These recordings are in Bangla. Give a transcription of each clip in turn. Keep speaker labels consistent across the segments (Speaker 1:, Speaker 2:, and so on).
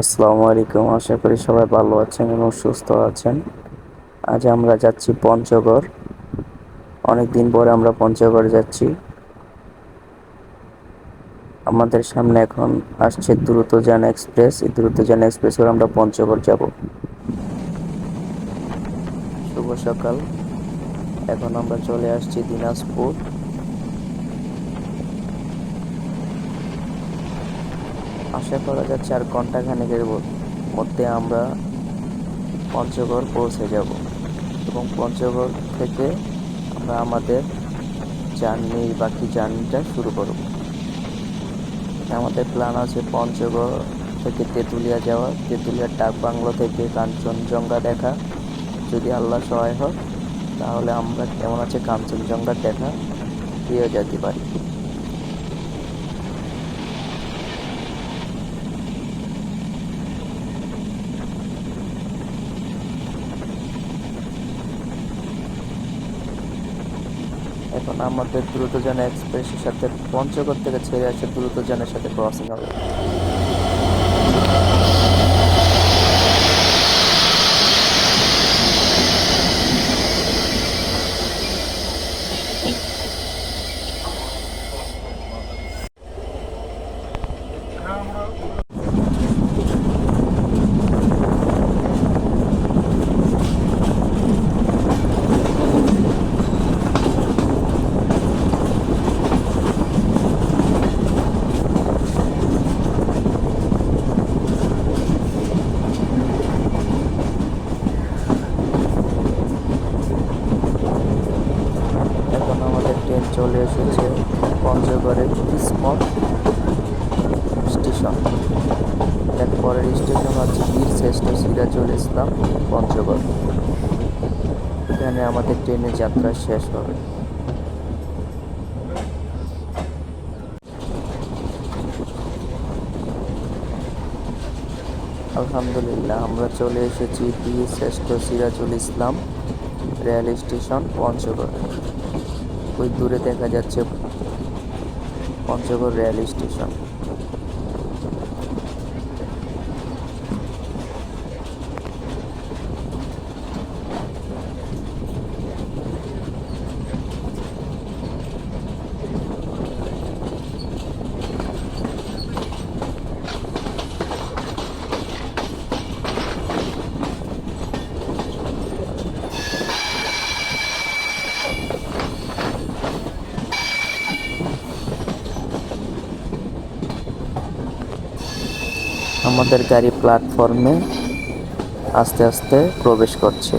Speaker 1: আসসালামু আলাইকুম। আশা করি সবাই ভালো আছেন এবং সুস্থ আছেন। আজ আমরা যাচ্ছি পঞ্চগড়। অনেক দিন পরে আমরা পঞ্চগড় যাচ্ছি। আমাদের সামনে এখন আসছে দ্রুতযান এক্সপ্রেস। এই দ্রুতযান এক্সপ্রেস করে আমরা পঞ্চগড় যাব। শুভ সকাল। এখন আমরা চলে আসছি দিনাজপুর। আশা করা যাচ্ছে আর ঘণ্টা ঘন্টাখানেকের মধ্যে আমরা পঞ্চগড় পৌঁছে যাব। এবং পঞ্চগড় থেকে আমরা আমাদের জার্নি বাকি জার্নিটা শুরু করব। আমাদের প্ল্যান আছে পঞ্চগড় থেকে তেঁতুলিয়া যাওয়া। তেঁতুলিয়ার ডাক বাংলো থেকে কাঞ্চনজঙ্ঘা দেখা। যদি আল্লাহ সহায় হয়, তাহলে আমরা কেমন আছে কাঞ্চনজঙ্ঘার দেখা। দিয়ে যেতে পারি এখন আমাদের দ্রুতযান এক্সপ্রেসের সাথে পঞ্চগড় থেকে ছেড়ে আসে দ্রুতযানের সাথে ক্রসিং হবে এখন আমাদের ট্রেন চলে এসেছে পঞ্চগড়ের স্পট স্টেশন। এরপরের স্টেশন হচ্ছে বীর শ্রেষ্ঠ সিরাজুল ইসলাম পঞ্চগড়। এখানে আমাদের ট্রেনের যাত্রা শেষ হবে। আলহামদুলিল্লাহ, আমরা চলে এসেছি বীর শ্রেষ্ঠ সিরাজুল ইসলাম রেল স্টেশন পঞ্চগড়। ওই দূরে দেখা যাচ্ছে পঞ্চগড় রেল স্টেশন। আমাদের গাড়ি প্ল্যাটফর্মে আস্তে আস্তে প্রবেশ করছে।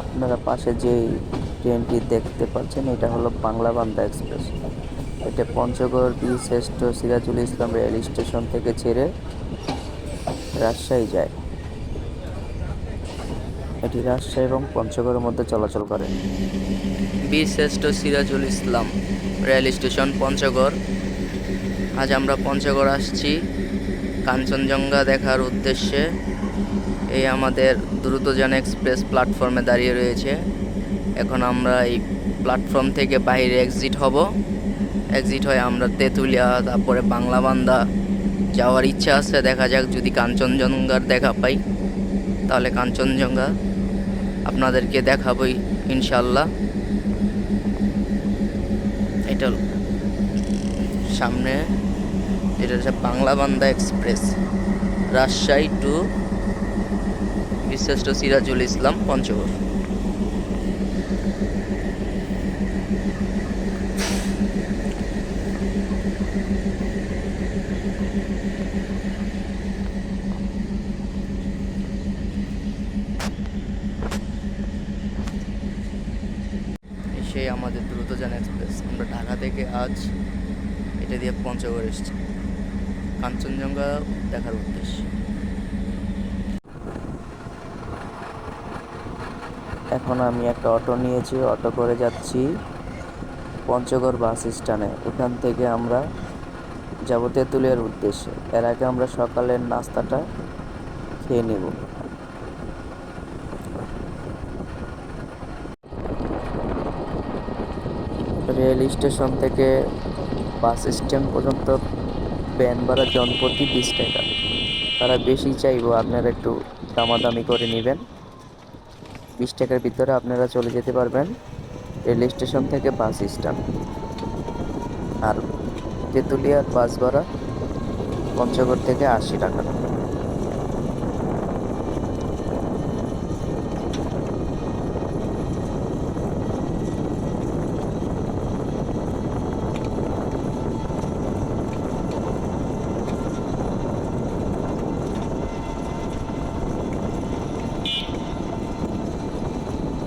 Speaker 1: আপনারা পাশে যে ট্রেনটি দেখতে পাচ্ছেন, এটা হলো বাংলা বান্দা এক্সপ্রেস। এটা Panchagarh B Sreshtho Sirajul Islam rail station থেকে ছেড়ে রাজশাহী যায়। এটি রাজশাহী এবং পঞ্চগড়ের মধ্যে চলাচল করে। Bir Sreshtho Sirajul Islam rail station Panchagarh. আজ আমরা পঞ্চগড় আসছি। কাঞ্চনজঙ্ঘা দেখার উদ্দেশ্যে এই আমাদের দ্রুতযান এক্সপ্রেস প্ল্যাটফর্মে দাঁড়িয়ে রয়েছে। এখন আমরা এই প্ল্যাটফর্ম থেকে বাইরে এক্সিট হব। এক্সিট হয় আমরা তেঁতুলিয়া, তারপরে বাংলাবান্ধা যাওয়ার ইচ্ছা আছে। দেখা যাক যদি কাঞ্চনজঙ্ঘার দেখা পাই, তাহলে কাঞ্চনজঙ্ঘা আপনাদেরকে দেখাবই ইনশাল্লাহ এটা সামনে, এটা হচ্ছে বাংলাবান্ধা এক্সপ্রেস। রাজশাহী টু বিশিষ্ট সিরাজুল ইসলাম, পঞ্চগড় সেই আমাদের দ্রুতযান এক্সপ্রেস আমরা ঢাকা থেকে আজ এটা দিয়ে পঞ্চগড় এসেছি কাঞ্চনজঙ্ঘা দেখার উদ্দেশ্যে। এখন আমি একটা অটো নিয়েছি, অটো করে যাচ্ছি পঞ্চগড় বাস স্ট্যান্ডে। ওখান থেকে আমরা যাব তেঁতুলিয়ার উদ্দেশ্যে। এর আগে আমরা সকালের নাস্তাটা খেয়ে নেব। রেল স্টেশন থেকে বাস স্ট্যান্ড পর্যন্ত ভ্যান ভাড়া জনপ্রতি বিশ টাকা। তারা বেশি চাইব, আপনারা একটু দামাদামি করে নেবেন। বিশ টাকার ভিতরে আপনারা চলে যেতে পারবেন রেল স্টেশন থেকে বাস স্ট্যান্ড। আর তেঁতুলিয়ার বাস ভাড়া পঞ্চগড় থেকে আশি টাকা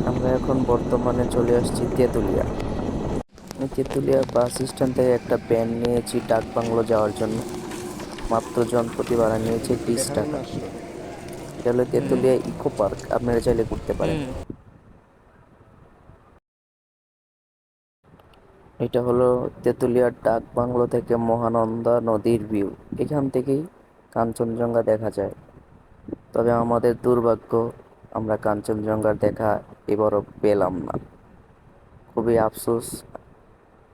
Speaker 1: আমরা এখন বর্তমানে চলে আসছি তেঁতুলিয়া। আমি তেঁতুলিয়া বাস স্ট্যান্ড থেকে একটা ভ্যান নিয়েছি ডাক বাংলো যাওয়ার জন্য। মাত্র জনপ্রতি ভাড়া নিয়েছে বিশ টাকা। এটা হলো তেঁতুলিয়া ইকো পার্ক। আপনারা চাইলে ঘুরতে পারেন। এটা হলো তেঁতুলিয়ার ডাক বাংলো থেকে মহানন্দা নদীর ভিউ। এখান থেকেই কাঞ্চনজঙ্ঘা দেখা যায়। তবে আমাদের দুর্ভাগ্য আমরা কাঞ্চনজঙ্ঘার দেখা এবারও পেলাম না। খুবই আফসোস।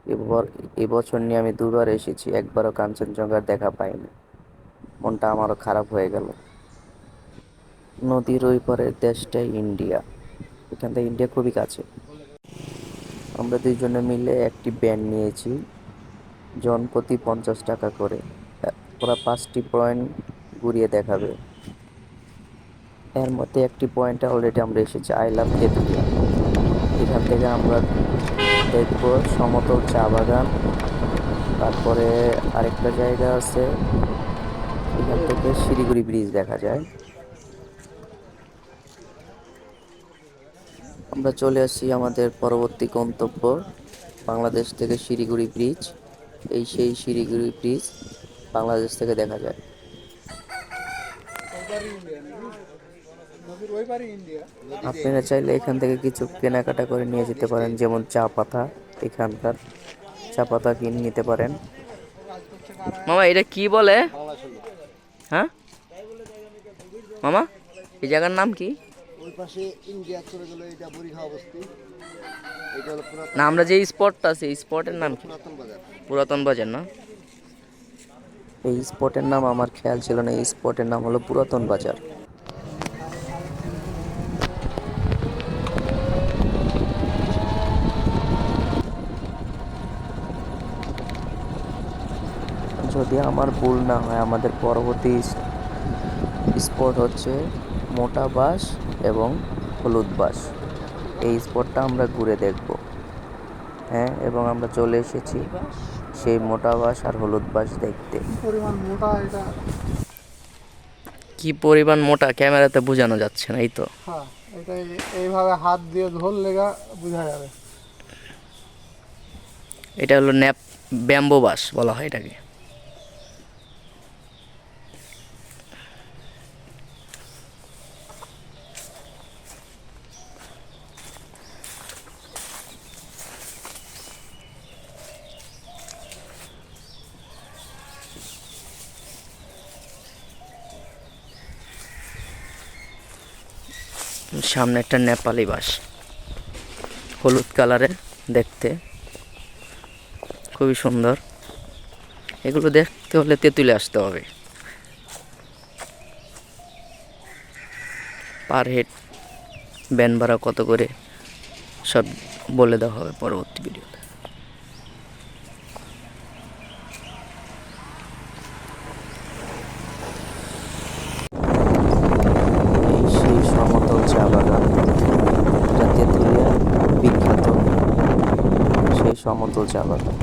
Speaker 1: এবার, এবছর নিয়ে আমি দুবার এসেছি, একবারও কাঞ্চনজঙ্ঘার দেখা পাইনি। মনটা আমারও খারাপ হয়ে গেল। নদীর ওই পারের দেশটাই ইন্ডিয়া। এখান থেকে ইন্ডিয়া খুবই কাছে। আমরা দুইজনে মিলে একটি ব্যান্ড নিয়েছি, জনপ্রতি পঞ্চাশ টাকা করে। ওরা পাঁচটি পয়েন্ট ঘুরিয়ে দেখাবে। এর মধ্যে একটি পয়েন্টে অলরেডি আমরা এসেছি আই লাভ তেঁতুলিয়া এখান থেকে আমরা দেখব সমতল চা বাগান, তারপরে আরেকটা জায়গা আছে, এখান থেকে শিলিগুড়ি ব্রিজ দেখা যায়। আমরা চলে আসি আমাদের পরবর্তী গন্তব্য, বাংলাদেশ থেকে শিলিগুড়ি ব্রিজ এই সেই শিলিগুড়ি ব্রিজ বাংলাদেশ থেকে দেখা যায়। আপনারা চাইলে এখান থেকে কিছু কেনাকাটা করে নিয়ে যেতে পারেন যেমন চা পাতা এখানকার চা পাতা কিনে নিতে পারেন। মামা এটা কি বলে? হ্যাঁ? মামা এই জায়গার নাম কি?
Speaker 2: ওই পাশে ইন্ডিয়া চলে গেল এটা বরিখা অবস্থি এটা হলো পুরাতন
Speaker 1: না আমরা যে স্পটটা আছে স্পটের নাম কি?
Speaker 2: পুরাতন বাজার
Speaker 1: না? এই স্পটের নাম আমার খেয়াল ছিল না এই স্পটের নাম হলো পুরাতন বাজার। যদি আমার ভুল না হয় আমাদের পরবর্তী স্পট হচ্ছে মোটা বাস এবং হলুদ বাস এই স্পটটা আমরা ঘুরে দেখব। হ্যাঁ এবং আমরা চলে এসেছি সেই মোটা বাস আর হলুদ বাস দেখতে।
Speaker 2: পরিমাণ
Speaker 1: কি পরিমাণ মোটা? ক্যামেরাতে বোঝানো যাচ্ছে না এই তো।
Speaker 2: হ্যাঁ এটা এইভাবে হাত দিয়ে ধরলে বোঝা যাবে।
Speaker 1: এটা হলো ন্যাপ ব্যাম্বো বাস বলা হয় এটাকে। সামনে একটা নেপালি বাস। হলুদ কালারের দেখতে। খুবই সুন্দর। এগুলো দেখতে হলে তেঁতুলে আসতে হবে। পার হেড ব্যান ভাড়া কত করে? সব বলে দেওয়া হবে পরবর্তী ভিডিওতে এই সেই সমতল চা বাগান যা তেঁতুলিয়া বিখ্যাত সেই বাগান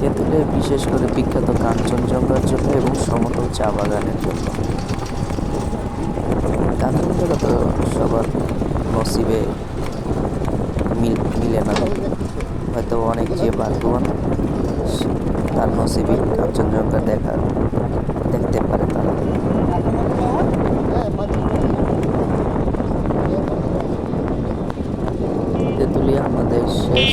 Speaker 1: তেঁতুলিয়া বিশেষ করে বিখ্যাত কাঞ্চনজঙ্ঘার জন্য এবং সমতল চা বাগানের জন্য। কাঞ্চনজঙ্ঘা তো সবার নসিবে মিল না। হয়তো অনেক যে ভাগ্যবান তার নসিবে কাঞ্চনজঙ্ঘা দেখা, দেখতে পারে তারা তেঁতুলিয়া আমাদের শেষ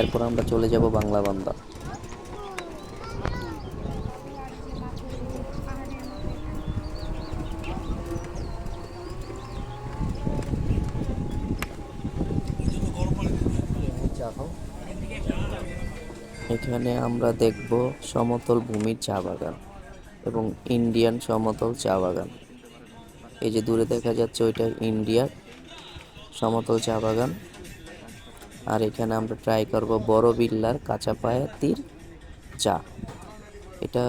Speaker 1: এটাই এরপর আমরা চলে যাব বাংলা বান্দা। এখানে আমরা দেখব সমতল ভূমির চা বাগান এবং ইন্ডিয়ান সমতল চা বাগান। এই যে দূরে দেখা যাচ্ছে ওইটা ইন্ডিয়ার সমতল চা বাগান। আর এখানে আমরা ট্রাই করব বড় বিল্লার কাঁচা পায়াতির চা। এটা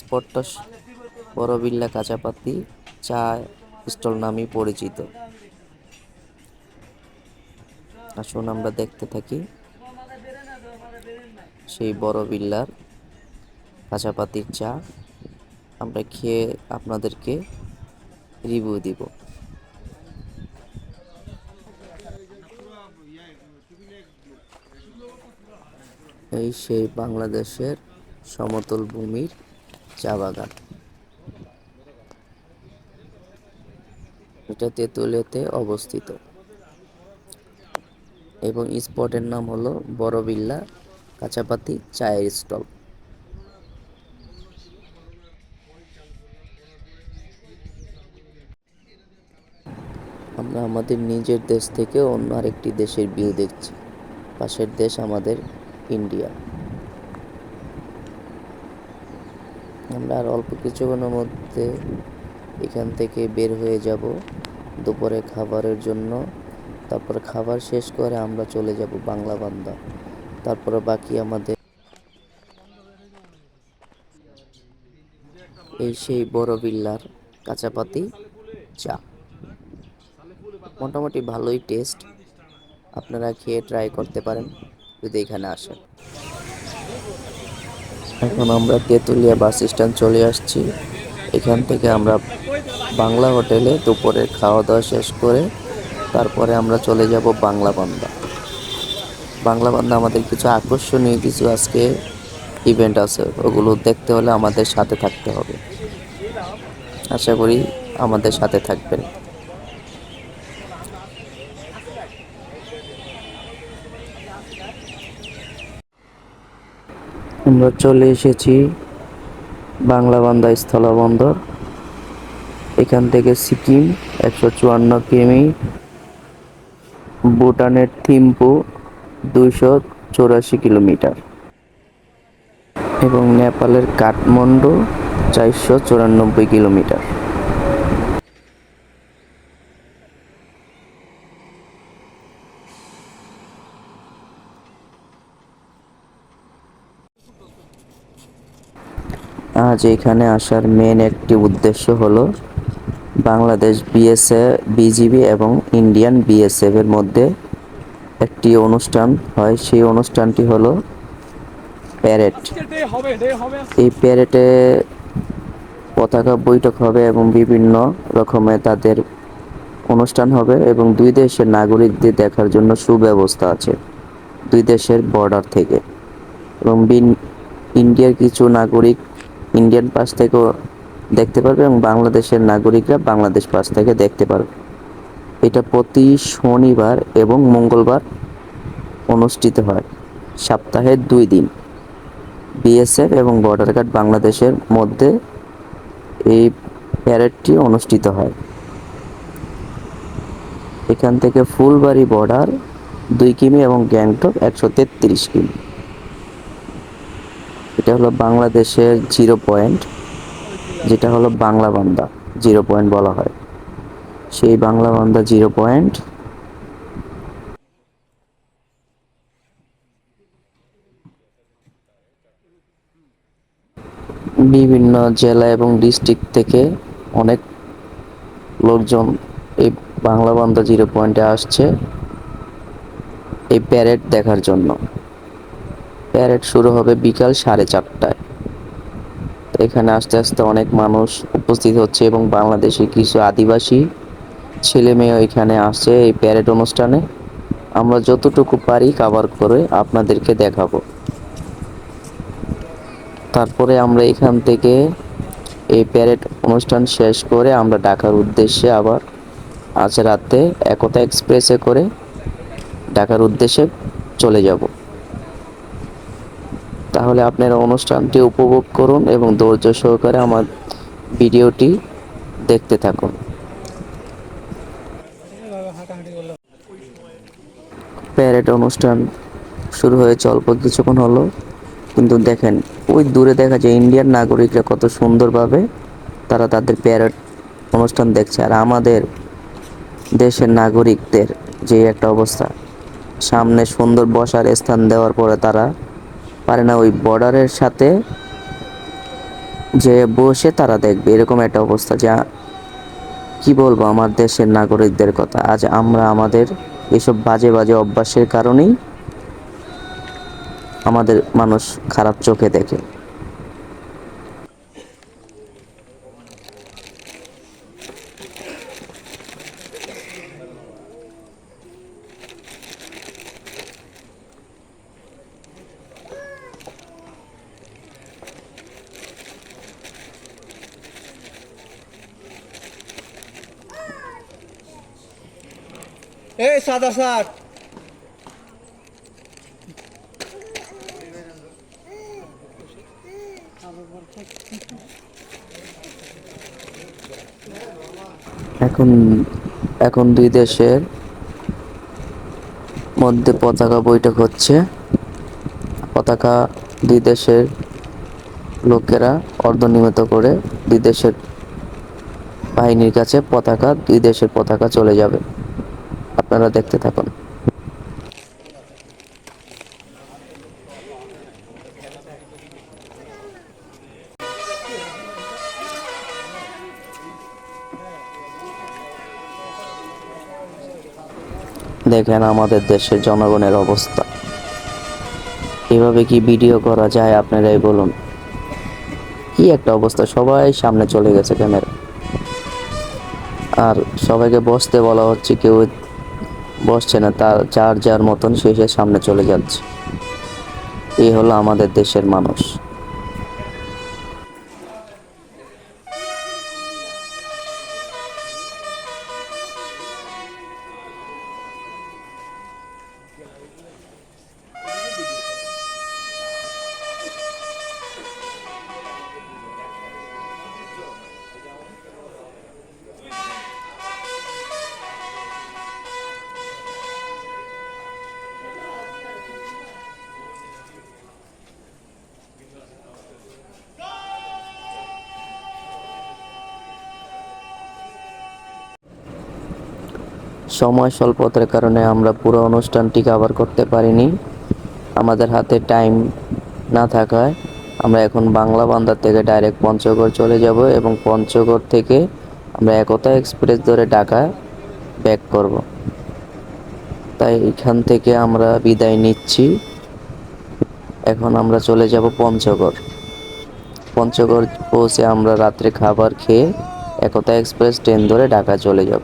Speaker 1: স্পটটা বড় বিল্লা কাঁচাপাতি চা স্টল নামে পরিচিত। আসুন আমরা দেখতে থাকি। সেই বড় বিল্লার কাঁচাপাতির চা। আমরা খেয়ে আপনাদেরকে রিভিউ দিব। এই সেই বাংলাদেশের সমতল ভূমির চা বাগান এটা তেঁতুলিয়াতে অবস্থিত। এবং স্পটের নাম হলো বড়বিল্লা কাঁচাপাতি চায়ের স্টল। আমরা আমাদের নিজের দেশ থেকে অন্য আরেকটি দেশের ভিউ দেখছি। পাশের দেশ আমাদের ইন্ডিয়া। আমরা আর অল্প কিছুক্ষণের মধ্যে এখান থেকে বের হয়ে যাব দুপুরে খাবারের জন্য। তারপরে খাবার শেষ করে আমরা চলে যাব বাংলা বান্দা। তারপরে বাকি আমাদের এই সেই বড় বিল্লার কাঁচাপাতি চা। মোটামুটি ভালোই টেস্ট আপনারা খেয়ে ট্রাই করতে পারেন। যদি এখানে আসেন এখন আমরা তেঁতুলিয়া বাস স্ট্যান্ড চলে আসছি। এখান থেকে আমরা বাংলা হোটেলে দুপুরের খাওয়া দাওয়া শেষ করে তারপরে আমরা চলে যাব বাংলা বান্দা বাংলা বান্দা আমাদের কিছু আকর্ষণীয় কিছু আজকে ইভেন্ট আছে, ওগুলো দেখতে হলে আমাদের সাথে থাকতে হবে। আশা করি আমাদের সাথে থাকবেন। আমরা চলে এসেছি বাংলা বান্দা স্থলবন্দর। এখান থেকে সিকিম, একশো চুয়ান্ন কিমি। ভুটানের থিম্পু, দুইশো চৌরাশি কিলোমিটার। এবং নেপালের কাঠমান্ডু, চারশো চুরানব্বই কিলোমিটার। আজ এখানে আসার মেন একটি উদ্দেশ্য হলো বাংলাদেশ বিএসএ, বিজিবি এবং ইন্ডিয়ান বিএসএফ এর মধ্যে একটি অনুষ্ঠান হয়। সেই অনুষ্ঠানটি হলো প্যারেড এই প্যারেডে পতাকা বৈঠক হবে এবং বিভিন্ন রকমের তাদের অনুষ্ঠান হবে এবং দুই দেশের নাগরিকদের দেখার জন্য সুব্যবস্থা আছে দুই দেশের বর্ডার থেকে। এবং ইন্ডিয়ার কিছু নাগরিক ইন্ডিয়ান পাস থেকেও দেখতে পারবে এবং বাংলাদেশের নাগরিকরা বাংলাদেশ পাস থেকে দেখতে পারবে। এটা প্রতি শনিবার এবং মঙ্গলবার অনুষ্ঠিত হয়। সপ্তাহে দুই দিন। বিএসএফ এবং বর্ডার গার্ড বাংলাদেশের মধ্যে এই প্যারেডটি অনুষ্ঠিত হয়। এখান থেকে ফুলবাড়ি বর্ডার দুই কিমি এবং গ্যাংটক একশো তেত্রিশ কিমি। এটা হলো বাংলাদেশের জিরো পয়েন্ট, যেটা হলো বাংলা বান্দা, জিরো পয়েন্ট বলা হয়। সেই বাংলা বান্দা জিরো পয়েন্ট। বিভিন্ন জেলা এবং ডিস্ট্রিক্ট থেকে অনেক লোকজন এই বাংলা বান্দা জিরো পয়েন্টে আসছে এই প্যারেড দেখার জন্য। প্যারেড শুরু হবে বিকাল সাড়ে চারটায়। তো এখানে আস্তে আস্তে অনেক মানুষ উপস্থিত হচ্ছে এবং বাংলাদেশি কিছু আদিবাসী ছেলে মেয়ে এখানে আসছে এই প্যারেড অনুষ্ঠানে। আমরা যতটুকু পারি কাভার করে আপনাদেরকে দেখাবো। তারপরে আমরা এখান থেকে এই প্যারেড অনুষ্ঠান শেষ করে আমরা ঢাকার উদ্দেশ্যে আবার আজ রাতে একতা এক্সপ্রেসে করে ঢাকার উদ্দেশ্যে চলে যাব। তাহলে আপনারা অনুষ্ঠানটি উপভোগ করুন এবং ধৈর্য সহকারে আমার ভিডিওটি দেখতে থাকুন। প্যারেড অনুষ্ঠান শুরু হয়েছে, অল্প কিছুক্ষণ হলো। কিন্তু দেখেন, ওই দূরে দেখা যায় ইন্ডিয়ান নাগরিকরা কত সুন্দরভাবে তারা তাদের প্যারেড অনুষ্ঠান দেখছে। আর আমাদের দেশের নাগরিকদের যে একটা অবস্থা, সামনে সুন্দর বসার স্থান দেওয়ার পরে তারা পারে না ওই বর্ডারের সাথে যে বসে তারা দেখবে। এরকম একটা অবস্থা, যা কি বলব আমার দেশের নাগরিকদের কথা। আজ আমরা আমাদের এসব বাজে বাজে অভ্যাসের কারণেই আমাদের মানুষ খারাপ চোখে দেখে।
Speaker 2: এই সাদা শার্ট।
Speaker 1: এখন এখন দুই দেশের মধ্যে পতাকা বৈঠক হচ্ছে। পতাকা দুই দেশের লোকেরা অর্ধনিমিত করে দুই দেশের বাহিনীর কাছে পতাকা, দুই দেশের পতাকা চলে যাবে। আপনারা দেখতে থাকুন। দেখেন আমাদের দেশের জনগণের অবস্থা। এভাবে কি ভিডিও করা যায়, আপনারাই বলুন। কি একটা অবস্থা, সবাই সামনে চলে গেছে ক্যামেরা। আর সবাইকে বসতে বলা হচ্ছে কেউ বসছে না, তার যার যার মতন সে সামনে চলে যাচ্ছে। এই হলো আমাদের দেশের মানুষ। সময় স্বল্পতার কারণে আমরা পুরো অনুষ্ঠানটি কভার করতে পারিনি। আমাদের হাতে টাইম না থাকায় আমরা এখন বাংলা বান্দার থেকে ডাইরেক্ট পঞ্চগড় চলে যাব এবং পঞ্চগড় থেকে আমরা একতা এক্সপ্রেস ধরে ঢাকা ব্যাক করব। তাই এখান থেকে আমরা বিদায় নিচ্ছি। এখন আমরা চলে যাব পঞ্চগড়। পঞ্চগড় পৌঁছে আমরা রাত্রে খাবার খেয়ে একতা এক্সপ্রেস ট্রেন ধরে ঢাকা চলে যাব।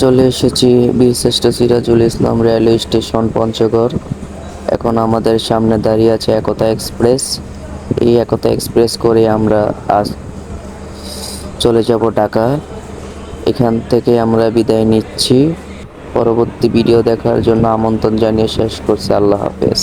Speaker 1: চলে এসেছি বীরশ্রেষ্ঠ সিরাজুল ইসলাম রেলওয়ে স্টেশন, পঞ্চগড়। এখন আমাদের সামনে দাঁড়িয়ে আছে একতা এক্সপ্রেস। এই একতা এক্সপ্রেস করে আমরা আজ চলে যাব ঢাকা। এখান থেকে আমরা বিদায় নিচ্ছি। পরবর্তী ভিডিও দেখার জন্য আমন্ত্রণ জানিয়ে শেষ করছি। আল্লাহ হাফেজ।